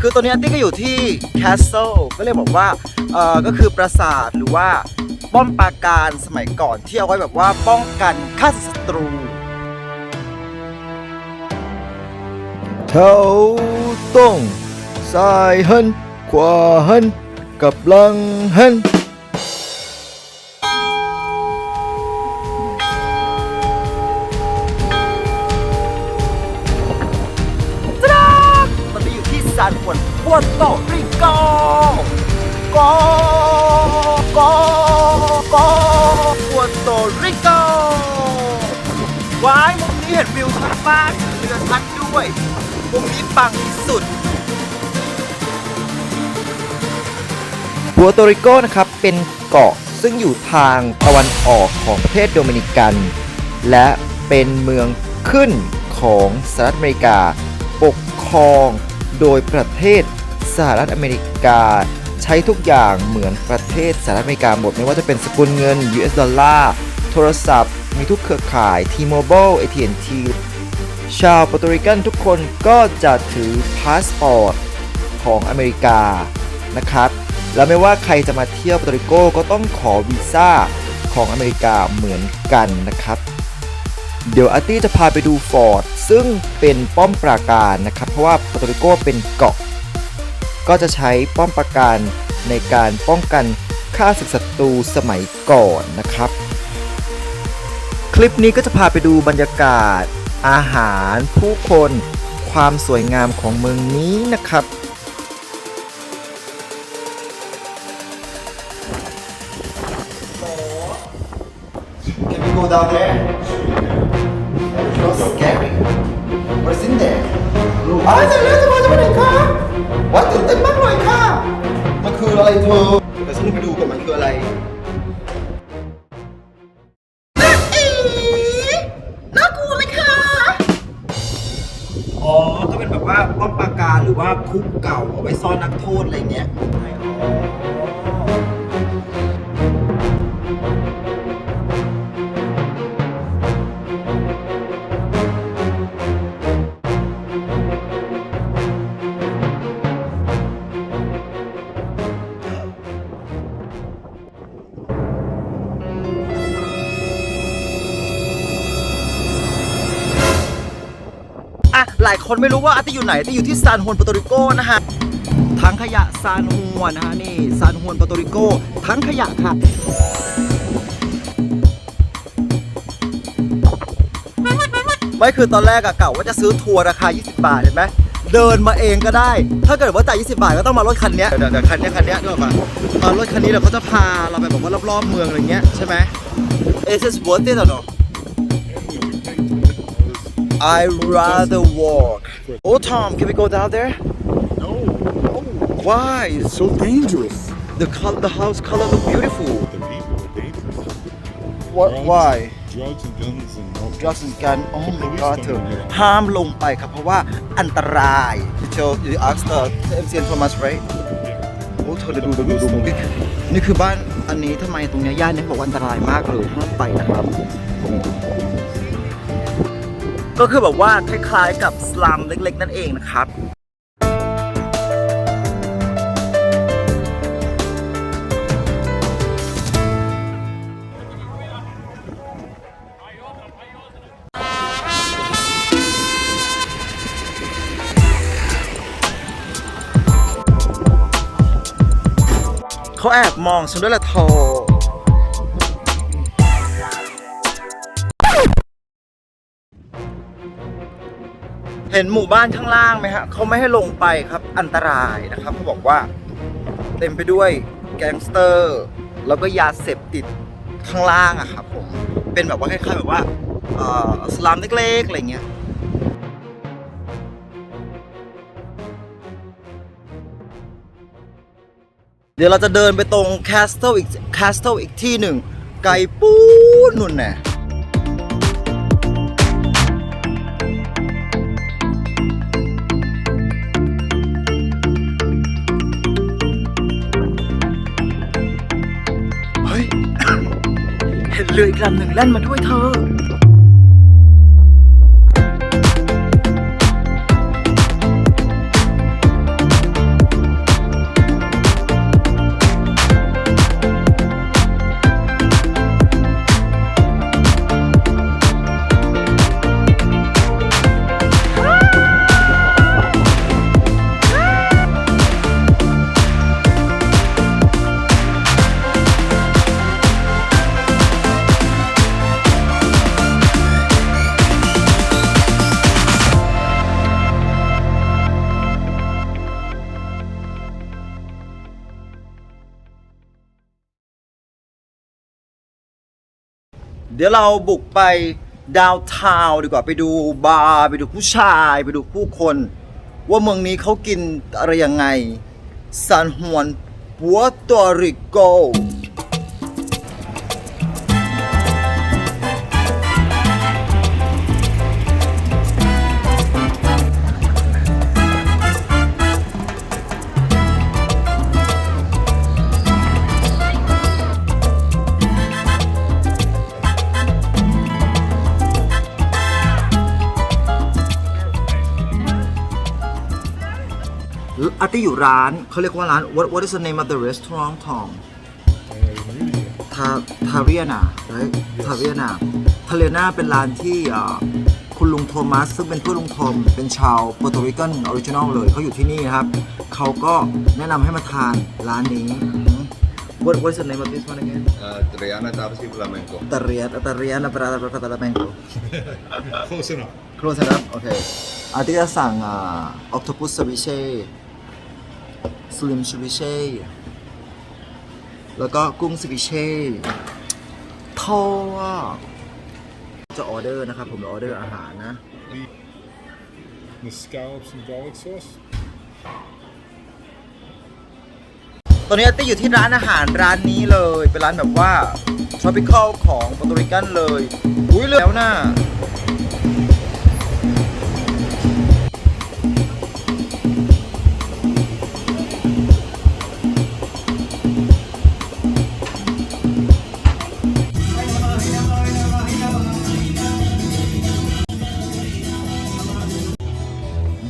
คือตอนนี้ติ๊ก็อยู่ที่ Castle ก็เรียกบอกว่าเอ่อก็คือปราสาทหรือว่าป้อมปราการสมัยก่อนที่เอาไว้แบบว่าป้องกันข้าศัตรูเท้าต้องซ้ายหันขวาหันกับหลังหันานฮวนปัวโตริโกโกโกโกปัวโตริโกว้ายมุมนี้เห็นวิวชัดมากเรือชัดด้วยมุมนี้ปังที่สุดปัวโตริโกนะครับเป็นเกาะซึ่งอยู่ทางตะวันออกของประเทศโดมินิกัน และเป็นเมืองขึ้นของสหรัฐอเมริกา ปกครอง โดยประเทศสหรัฐอเมริกา ใช้ทุกอย่างเหมือนประเทศสหรัฐอเมริกาหมด ไม่ว่าจะเป็นสกุลเงิน US ดอลลาร์โทรศัพท์ มีทุกเครือข่าย T-Mobile AT&T ชาวปอร์โตริกันทุกคนก็จะถือพาสปอร์ตของอเมริกานะครับแล้วไม่ว่าใครจะมาเที่ยวปอร์โตริโกก็ต้องขอวีซ่าของอเมริกาเหมือนกันนะครับ เดี๋ยวอาร์ตี้จะพาไปดูฟอร์ด ซึ่งเป็นป้อมปราการนะครับ เพราะว่าปอร์โตริโกเป็นเกาะ ก็จะใช้ป้อมปราการในการป้องกันฆ่าศึกศัตรูสมัยก่อนนะครับ คลิปนี้ก็จะพาไปดูบรรยากาศ อาหาร ผู้คน ความสวยงามของเมืองนี้นะครับ Can we go down there? เลือกจะมาจะไปไหนคะวัดตื่นเต้นมากเลยค่ะ มันคืออะไรเธอเดี๋ยวฉันไปดูก่อนมันคืออะไรน่ากลัวไหมคะ อ๋อ ก็เป็นแบบว่าป้อมปราการหรือว่าคุกเก่าเอาไว้ซ่อนนักโทษอะไรเงี้ย ลายคนไม่รู้ว่าอาร์ตี้อยู่ไหนอาร์ตี้อยู่ที่ซานฮวนปอร์โตริโกนะฮะทั้งขยะซานฮวนนะฮะนี่ซานฮวนปอร์โตริโกทั้งขยะค่ะไม่คือตอนแรกอะเก่าว่าจะซื้อทัวร์ราคา 20 บาทเห็นไหมเดินมาเองก็ได้ ถ้าเกิดว่าจ่าย 20 บาทก็ต้องมารถคันนี้เดี๋ยวเดี๋ยวคันนี้คันนี้ยนึกออกปะเออรถคันนี้เดี๋ยวเขาจะพาเราไปแบบว่ารอบๆเมืองอะไรเงี้ยใช่ไหม Is it worth it or no I rather walk Oh Tom can we go down there No, Why it's so dangerous. the color the house color look beautiful The people are dangerous. What Drugs, why Drugs and guns and all drugs and gun oh The my police god don't เธอ know. ห้ามลงไปครับเพราะว่าอันตราย you you ask the MCN Thomas right โอ้เธอดูดูดูดูดูนี่คือบ้านอันนี้ทำไมตรงเนี้ยย่านนี้บอกว่าอันตรายมากเลยห้ามไปนะครับ ก็คือแบบว่าคล้ายๆกับสลัมเล็กๆ นั่นเองนะครับเขาแอบมองฉันด้วยละทเห็นหมู่บ้านข้างล่างไหมฮะเขาไม่ให้ลงไปครับอันตรายนะครับเขาบอกว่าเต็มไปด้วยแก๊งสเตอร์ แล้วก็ยาเสพติดข้างล่างอะครับผมเป็นแบบว่าคล้ายๆแบบว่าอ่อสลามเล็กๆอะไรเงี้ยเดี๋ยวเราจะเดินไปตรงแคสเ l ลอีกแคสเ l ลอีกที่หนึ่งไกลปูนนุ่นแน่ รืออีกลำหนึ่งแล่นมาด้วยเธอ ดี๋ยวเราบุกไปดาวทาวดีกว่าไปดูบาร์ไปดูผู้ชาย ไปดูผู้คน ว่าเมืองนี้เขากินอะไรยังไงซานฮวนปัวโตริโก อาร์ตี้อยู่ร้านเขาเรียกว่าร้าน what what is the name of the restaurant Tom Uh, really? ทาทาเรียนาทาเรียนาทาเรียนาเป็นร้านที่อ่าคุณลุงโทมัส ซึ่งเป็นเพื่อนลุงทอมเป็นชาวโปรตุริกันออริจินอลเลยเขาอยู่ที่นี่นะครับ เขาก็แนะนำให้มาทานร้านนี้ What what is the name of this one again Uh, Triana Tapas y Flamenco. ตาเรียตาเรียนาปราปราปราแมงโก Close enough. close enough โอเคอาร์ตี้จะสั่งอ่า octopus ceviche slim ceviche แล้วก็กุ้ง ceviche ทอดจะออเดอร์นะครับ ผมจะออเดอร์อาหารนะ The scallops and garlic sauce. ตอนนี้อาร์ตี้อยู่ที่ร้านอาหารร้านนี้เลย เป็นร้านแบบว่า tropical ของโปรตุริกันเลย อุ้ยเลือกแล้วน่ะ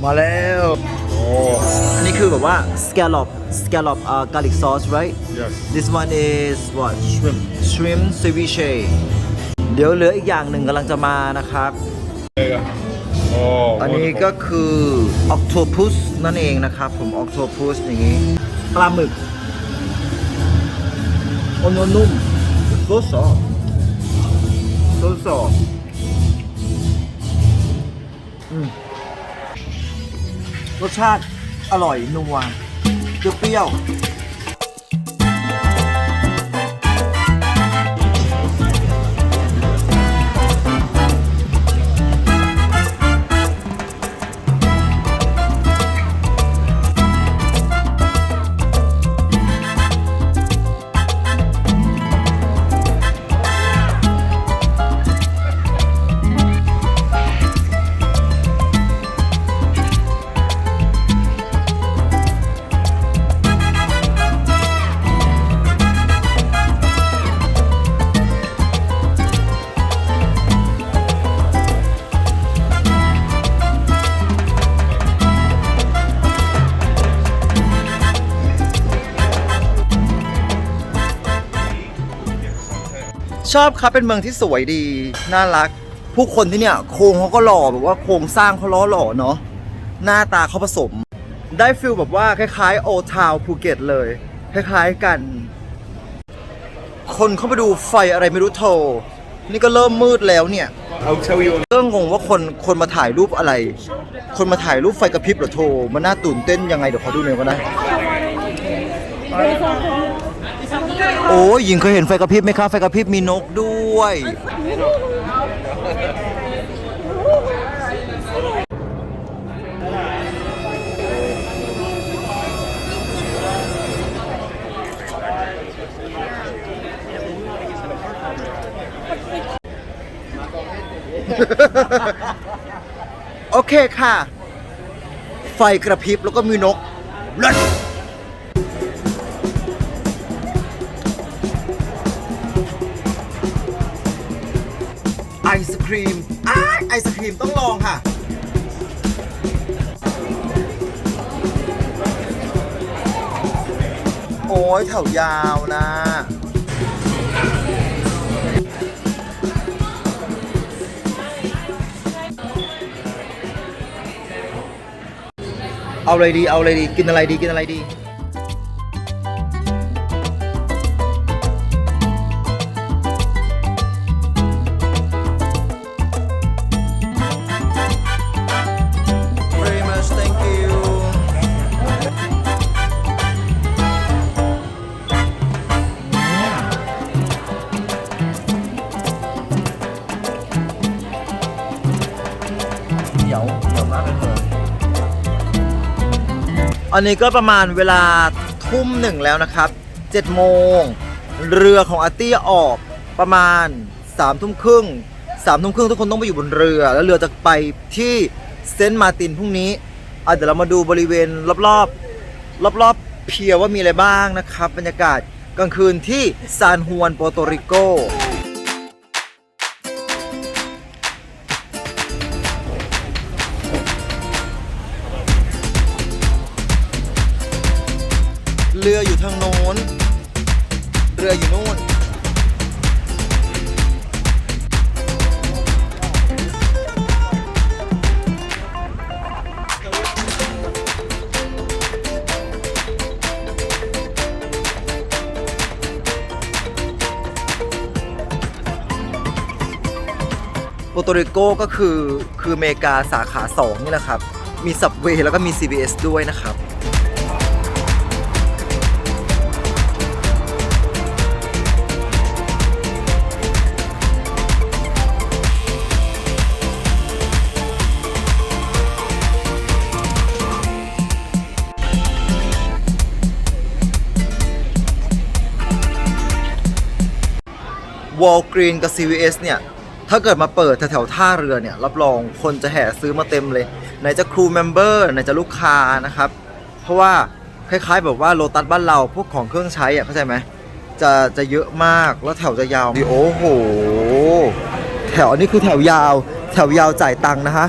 มาแล้ว Oh, อันนี้คือแบบว่า scallop scallop uh, garlic sauce right yes. this one is what Shrimp. shrimp ceviche เดี๋ยวเหลืออีกอย่างหนึ่งกำลังจะมานะครับ Yeah. Oh, อันนี้ wonderful. ก็คือ octopus นั่นเองนะครับ ผม octopus อย่างนี้ ปลาหมึกโอนนุ่มโซซอโซซออืม รสชาติอร่อยนัวเปรี้ยว ชอบครับเป็นเมืองที่สวยดี น่ารัก ผู้คนที่เนี่ยโครงเขาก็หล่อแบบว่าโครงสร้างเขาล้อหล่อเนาะหน้าตาเขาผสม ได้ฟิลแบบว่าคล้ายๆโอทาวภูเก็ตเลย คล้ายๆกัน คนเข้ามาดูไฟอะไรไม่รู้โทรนี่ก็เริ่มมืดแล้วเนี่ยเรื่องงงว่าคนคนมาถ่ายรูปอะไร คนมาถ่ายรูปไฟกระพริบเหรอโทรมันน่าตื่นเต้นยังไงเดี๋ยวขอดูหน่อยก็ได้ โอ้ยหญิงเคยเห็นไฟกระพริบไหมครับไฟกระพริบมีนกด้วย โอเคค่ะ ไฟกระพริบแล้วก็มีนกเลิศ โอ้ยแถวยาวนะเอาอะไรดี เอาอะไรดี กินอะไรดี กินอะไรดี อันนี้ก็ประมาณเวลาทุ่มหนึ่งแล้วนะครับ7โมง เรือของอาร์ตี้ออกประมาณ3ทุ่มครึ่ง3ทุ่มครึ่งทุกคนต้องไปอยู่บนเรือ แล้วเรือจะไปที่เซนต์มาตินพรุ่งนี้เดี๋ยวเรามาดูบริเวณรอบๆรอบๆเพียว่ามีอะไรบ้างนะครับ บรรยากาศกลางคืนที่ซานฮวนโปโตริโก โปโตริโกก็คือคืออเมริกาสาขา 2 นี่แหละครับ มีสับเวย์แล้วก็มี CBS ด้วยนะครับวอลกรีนกับ CVS เนี่ย ถ้าเกิดมาเปิดแถวๆท่าเรือเนี่ย รับรองคนจะแห่ซื้อมาเต็มเลย ไหนจะครูเมมเบอร์ไหนจะลูกค้านะครับ เพราะว่าคล้ายๆแบบว่าโลตัสบ้านเราพวกของเครื่องใช้อะเข้าใจไหมจะจะเยอะมากแล้วแถวจะยาวโอ้โห แถวอันนี้คือแถวยาว แถวยาวจ่ายตังค์นะฮะ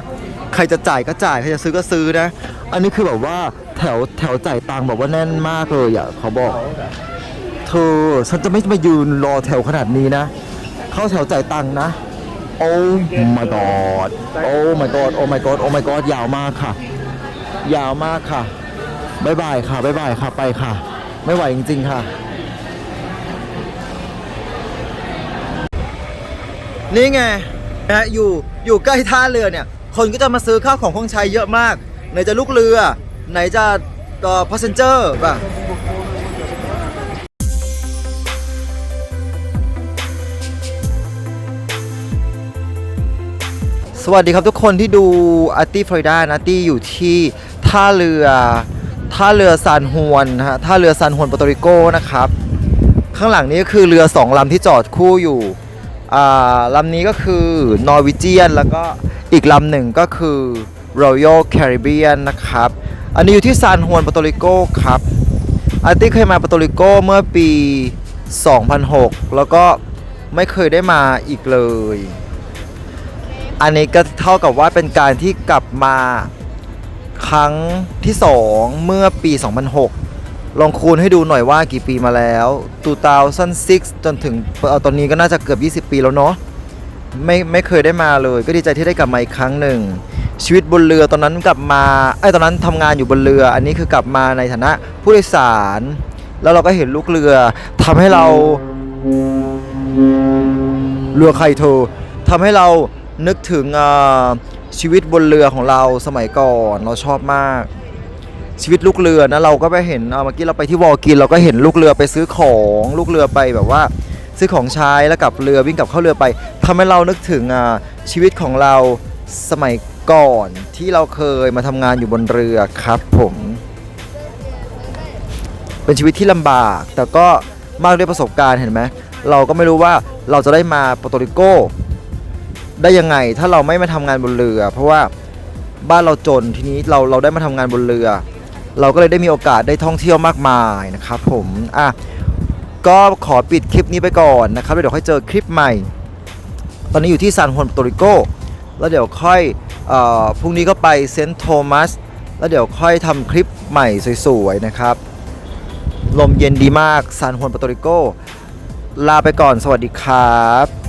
ใครจะจ่ายก็จ่ายใครจะซื้อก็ซื้อนะ อันนี้คือแบบว่าแถวแถวจ่ายตังค์แบบว่าแน่นมากเลยอะเขาบอกเธอฉันจะไม่มายืนรอแถวขนาดนี้นะ เข้าแถวจ่ายตังค์นะ โอ้ my god โอ้ my god โอ้ my god โอ้ my god ยาวมากค่ะ ยาวมากค่ะบายบายค่ะบายบายค่ะไปค่ะ ไม่ไหวจริง ๆ ค่ะ นี่ไงนะอยู่อยู่ใกล้ท่าเรือเนี่ย คนก็จะมาซื้อข้าวของเครื่องใช้เยอะมาก ไหนจะลูกเรือ ไหนจะเอ่อ passenger ป่ะ สวัสดีครับทุกคนที่ดูอาร์ตี้ฟลอริดานะอาร์ตี้อยู่ที่ท่าเรือท่าเรือซานฮวนนะฮะท่าเรือซานฮวนโปรโตริโกนะครับ ข้างหลังนี้ก็คือเรือสองลำที่จอดคู่อยู่อ่าลำนี้ก็คือนอร์วิเจียนแล้วก็อีกลำหนึ่งก็คือ Royal Caribbean นะครับ อันนี้อยู่ที่ซานฮวนโปรโตริโกครับอาร์ตี้เคยมาโปรโตริโกเมื่อปี 2006 แล้วก็ไม่เคยได้มาอีกเลย อันนี้ก็เท่ากับว่าเป็นการที่กลับมาครั้งที่ 2 เมื่อปี 2006 ลองคูณให้ดูหน่อยว่ากี่ปีมาแล้ว 2006 จนถึงตอนนี้ก็น่าจะเกือบ 20 ปีแล้วเนาะไม่ไม่เคยได้มาเลย ก็ดีใจที่ได้กลับมาอีกครั้งหนึ่ง ชีวิตบนเรือตอนนั้นกลับมาไอ้ตอนนั้นทำงานอยู่บนเรือ อันนี้คือกลับมาในฐานะผู้โดยสาร แล้วเราก็เห็นลูกเรือทำให้เราเรือใครเธอทำให้เรา นึกถึงชีวิตบนเรือของเราสมัยก่อนเราชอบมาก ชีวิตลูกเรือนะเราก็ไปเห็นเมื่อกี้เราไปที่วอลกิน เราก็เห็นลูกเรือไปซื้อของลูกเรือไปแบบว่า ซื้อของใช้แล้วกลับเรือวิ่งกลับเข้าเรือไปทำให้เรานึกถึงชีวิตของเราสมัยก่อนที่เราเคยมาทำงานอยู่บนเรือครับผมเป็นชีวิตที่ลำบาก แต่ก็มากด้วยประสบการณ์เห็นไหมเราก็ไม่รู้ว่าเราจะได้มาโปรโตริโก ได้ยังไงถ้าเราไม่มาทำงานบนเรือ เพราะว่าบ้านเราจนทีนี้เราเราได้มาทำงานบนเรือ เราก็เลยได้มีโอกาสได้ท่องเที่ยวมากมายนะครับผมอะก็ขอปิดคลิปนี้ไปก่อนนะครับเดี๋ยวค่อยเจอคลิปใหม่ ตอนนี้อยู่ที่ซานฮวนโปโตริโกแล้วเดี๋ยวค่อยเออพรุ่งนี้ก็ไปเซนต์โทมัสแล้วเดี๋ยวค่อยทำคลิปใหม่สวยๆนะครับ ลมเย็นดีมากซานฮวนโปรโตริโก ลาไปก่อนสวัสดีครับ